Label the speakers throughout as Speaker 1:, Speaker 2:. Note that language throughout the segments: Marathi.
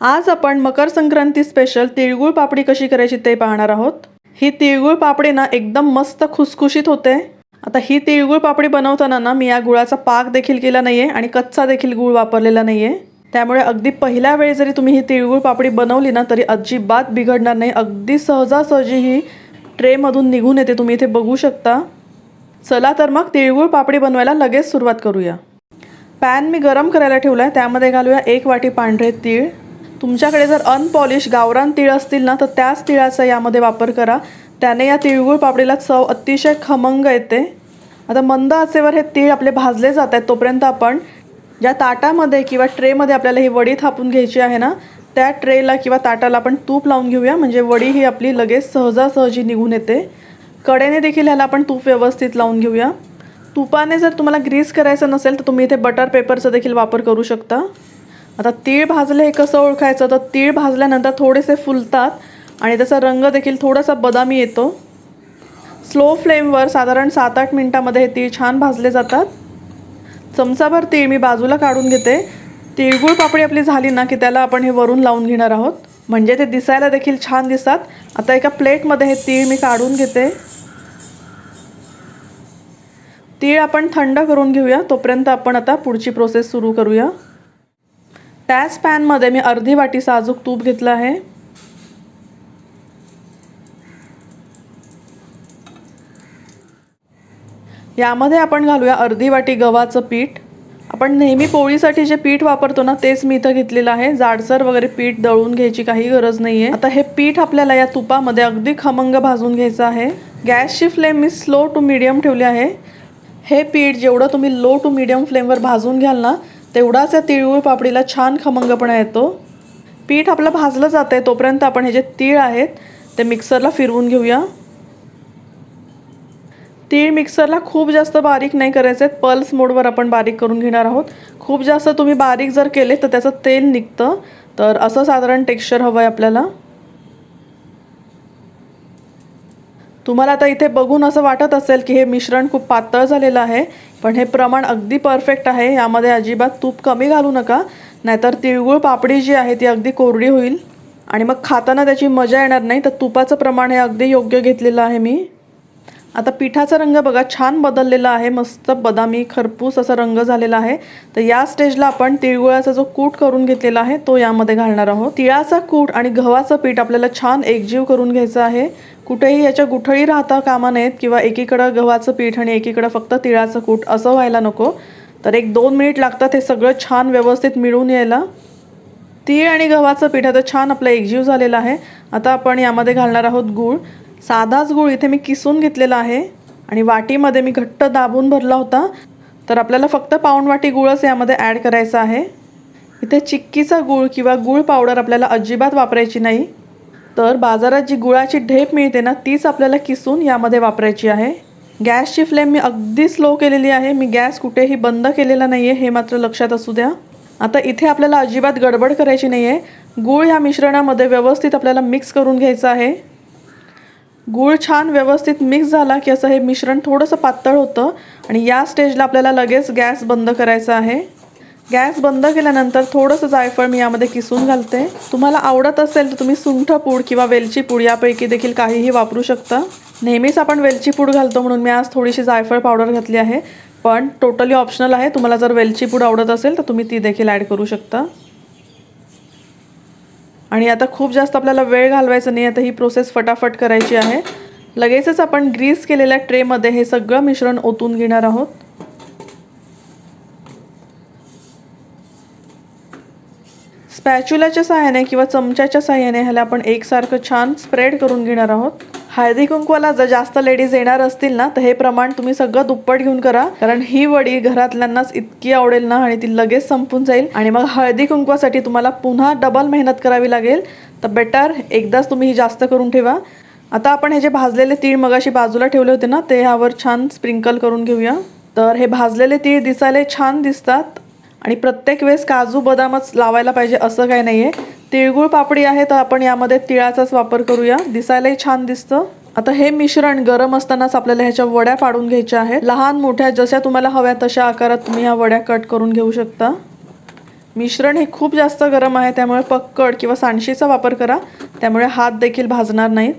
Speaker 1: आज आपण मकर संक्रांती स्पेशल तिळगुळ पापडी कशी करायची ते पाहणार आहोत. ही तिळगुळ पापडी ना एकदम मस्त खुसखुशीत होते. आता ही तिळगुळ पापडी बनवताना ना मी या गुळाचा पाक देखील केला नाही आहे आणि कच्चा देखील गुळ वापरलेला नाही आहे त्यामुळे अगदी पहिल्या वेळी जरी तुम्ही ही तिळगुळ पापडी बनवली ना तरी अजिबात बिघडणार नाही. अगदी सहजासहजी ही ट्रेमधून निघून येते. तुम्ही इथे बघू शकता. चला तर मग तिळगुळ पापडी बनवायला लगेच सुरुवात करूया. पॅन मी गरम करायला ठेवला आहे त्यामध्ये घालूया एक वाटी पांढरे तीळ. तुमच्याकडे जर अनपॉलिश गावरान तीळ असतील ना तर त्याच तिळाचा यामध्ये वापर करा. त्याने या तिळगुळ पापडीला चव अतिशय खमंग येते. आता मंद आचेवर हे तीळ आपले भाजले जात आहेत तोपर्यंत आपण ज्या ताटामध्ये किंवा ट्रेमध्ये आपल्याला ही वडी थापून घ्यायची आहे ना त्या ट्रेला किंवा ताटाला आपण तूप लावून घेऊया. म्हणजे वडी ही आपली लगेच सहजासहजी निघून येते. कडेने देखील ह्याला आपण तूप व्यवस्थित लावून घेऊया. तुपाने जर तुम्हाला ग्रीस करायचं नसेल तर तुम्ही इथे बटर पेपरचा देखील वापर करू शकता. आता तीळ भाजले हे कसं ओळखायचं? तर तीळ भाजल्यानंतर थोडेसे फुलतात आणि त्याचा रंग देखील थोडासा बदामी येतो. स्लो फ्लेमवर साधारण सात आठ मिनटामध्ये हे तीळ छान भाजले जातात. चमचाभर तीळ मी बाजूला काढून घेते. तिळगुळ पापडी आपली झाली ना की त्याला आपण हे वरून लावून घेणार आहोत. म्हणजे ते दिसायला देखील छान दिसतात. आता एका प्लेटमध्ये हे तीळ मी काढून घेते. तीळ आपण थंड करून घेऊया. तोपर्यंत आपण आता पुढची प्रोसेस सुरू करूया. त्याच पॅनमध्ये मी अर्धी वाटी साजूक तूप घेतलं आहे. यामध्ये आपण घालूया अर्धी वाटी गव्हाचं पीठ. आपण नेहमी पोळीसाठी जे पीठ वापरतो ना तेच मी इथं घेतलेलं आहे. जाडसर वगैरे पीठ दळून घ्यायची काही गरज नाही आहे आता हे पीठ आपल्याला या तुपामध्ये अगदी खमंग भाजून घ्यायचं आहे. गॅसची फ्लेम मी स्लो टू मिडियम ठेवली आहे. हे पीठ जेवढं तुम्ही लो टू मिडियम फ्लेमवर भाजून घ्याल ना तेवढाच या तिळगुळ पापडीला छान खमंगपणा येतो. पीठ आपलं भाजलं जातं आहे तोपर्यंत आपण हे जे तीळ आहेत ते मिक्सरला फिरवून घेऊया. तीळ मिक्सरला खूप जास्त बारीक नाही करायचे आहेत पल्स मोडवर आपण बारीक करून घेणार आहोत. खूप जास्त तुम्ही बारीक जर केले तर त्याचं तेल निघतं. तर असं साधारण टेक्स्चर हवं आहे आपल्याला. तुम्हाला आता इथे बघून असं वाटत असेल की हे मिश्रण खूप पातळ झालेलं आहे पण हे प्रमाण अगदी परफेक्ट आहे. यामध्ये अजिबात तूप कमी घालू नका. नाहीतर तिळगुळ पापडी जी आहे ती अगदी कोरडी होईल. आणि मग खाताना त्याची मजा येणार नाही तर तुपाचं प्रमाण हे अगदी योग्य घेतलेलं आहे मी. आता पिठाचा रंग बघा छान बदललेला आहे मस्त बदामी खरपूस असा रंग झालेला आहे. तर या स्टेजला आपण तिळगुळाचा जो कूट करून घेतलेला आहे तो यामध्ये घालणार आहोत. तिळाचा कूट आणि गव्हाचं पीठ आपल्याला छान एकजीव करून घ्यायचं आहे. कुठेही याच्या गुठळी राहता कामा नयेत किंवा एकीकडं गव्हाचं पीठ आणि एकीकडं फक्त तिळाचं कूट असं व्हायला नको. तर एक दोन मिनिट लागतात हे सगळं छान व्यवस्थित मिळून यायला. तीळ आणि गव्हाचं पीठ आता छान आपलं एकजीव झालेलं आहे. आता आपण यामध्ये घालणार आहोत गूळ. साधाच गूळ इथे मी किसून घेतलेला आहे आणि वाटीमध्ये मी घट्ट दाबून भरला होता. तर आपल्याला फक्त पाऊण वाटी गुळच यामध्ये ॲड करायचा आहे. इथे चिक्कीचा गूळ किंवा गूळ पावडर आपल्याला अजिबात वापरायची नाही. तर बाजारात जी गुळाची ढेप मिळते ना तीच आपल्याला किसून यामध्ये वापरायची आहे. गॅसची फ्लेम मी अगदी स्लो केलेली आहे. मी गॅस कुठेही बंद केलेला नाही आहे हे मात्र लक्षात असू द्या. आता इथे आपल्याला अजिबात गडबड करायची नाही आहे गूळ ह्या मिश्रणामध्ये व्यवस्थित आपल्याला मिक्स करून घ्यायचं आहे. गूळ छान व्यवस्थित मिक्स झाला की असं हे मिश्रण थोडंसं पातळ होतं. आणि या स्टेजला आपल्याला लगेच गॅस बंद करायचा आहे. गॅस बंद केल्यानंतर थोडंसं जायफळ मी यामध्ये किसून घालते. तुम्हाला आवडत असेल तर तुम्ही सुंठ पूड किंवा वेलची पूड यापैकी देखील काहीही वापरू शकता. नेहमीच आपण वेलची पूड घालतो म्हणून मी आज थोडीशी जायफळ पावडर घातली आहे. पण टोटली ऑप्शनल आहे. तुम्हाला जर वेलची पूड आवडत असेल तर तुम्ही ती देखील ॲड करू शकता. आणि आता खूप जास्त आपल्याला वेळ घालवायचा नाही आता ही प्रोसेस फटाफट करायची आहे. लगेचच आपण ग्रीस केलेल्या ट्रेमध्ये हे सगळं मिश्रण ओतून घेणार आहोत. स्पॅच्युलाच्या सहाय्याने किंवा चमच्याच्या सहाय्याने ह्याला आपण एकसारखं छान स्प्रेड करून घेणार आहोत. हळदी कुंकवाला जर जास्त लेडीज येणार असतील ना तर हे प्रमाण तुम्ही सगळं दुप्पट घेऊन करा. कारण ही वडी घरातल्यांनाच इतकी आवडेल ना आणि ती लगेच संपून जाईल. आणि मग हळदी कुंकवासाठी तुम्हाला पुन्हा डबल मेहनत करावी लागेल. तर बेटर एकदाच तुम्ही ही जास्त करून ठेवा. आता आपण हे जे भाजलेले तीळ मगाशी बाजूला ठेवले होते ना ते ह्यावर छान स्प्रिंकल करून घेऊया. तर हे भाजलेले तीळ दिसायला छान दिसतात. आणि प्रत्येक वेळेस काजू बदामच लावायला पाहिजे असं काही नाही आहे तिळगुळ पापडी आहे तर आपण यामध्ये तिळाचाच वापर करूया. दिसायलाही छान दिसतं. आता हे मिश्रण गरम असतानाच आपल्याला ह्याच्या वड्या पाडून घ्यायच्या आहेत. लहान मोठ्या जशा तुम्हाला हव्या तशा आकारात तुम्ही ह्या वड्या कट करून घेऊ शकता. मिश्रण हे खूप जास्त गरम आहे त्यामुळे पक्कड किंवा सांडशीचा वापर करा. त्यामुळे हात देखील भाजणार नाहीत.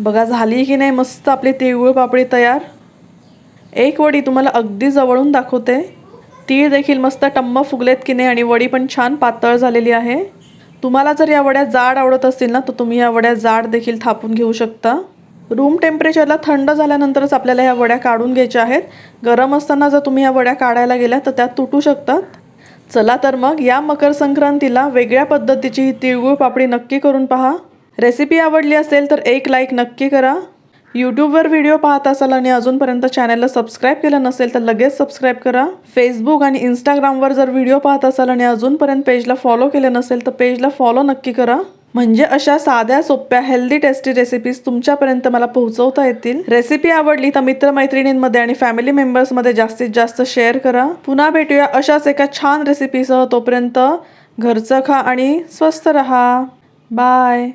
Speaker 1: बघा झाली की नाही मस्त आपली तिळगुळ पापडी तयार. एक वडी तुम्हाला अगदी जवळून दाखवते. तीळ देखील मस्त टम्म फुगलेत की नाही आणि वडी पण छान पातळ झालेली आहे. तुम्हाला जर या वड्या जाड आवडत असतील ना तर तुम्ही या वड्या जाड देखील थापून घेऊ शकता. रूम टेम्परेचरला थंड झाल्यानंतरच आपल्याला ह्या वड्या काढून घ्यायच्या आहेत. गरम असताना जर तुम्ही ह्या वड्या काढायला गेल्या तर त्या तुटू शकतात. चला तर मग या मकर संक्रांतीला वेगळ्या पद्धतीची ही तिळगुळ पापडी नक्की करून पहा. रेसिपी आवडली असेल तर एक लाईक नक्की करा. यूट्यूबवर व्हिडिओ पाहत असाल आणि अजूनपर्यंत चॅनलला सबस्क्राईब केलं नसेल तर लगेच सबस्क्राईब करा. फेसबुक आणि इंस्टाग्रामवर जर व्हिडिओ पाहत असाल आणि अजूनपर्यंत पेजला फॉलो केलं नसेल तर पेजला फॉलो नक्की करा. म्हणजे अशा साध्या सोप्या हेल्दी टेस्टी रेसिपीज तुमच्यापर्यंत मला पोहोचवता येतील. रेसिपी आवडली तर मित्रमैत्रिणींमध्ये आणि फॅमिली मेंबर्समध्ये जास्तीत जास्त शेअर करा. पुन्हा भेटूया अशाच एका छान रेसिपीसह तोपर्यंत. घरचं खा आणि स्वस्त रहा. बाय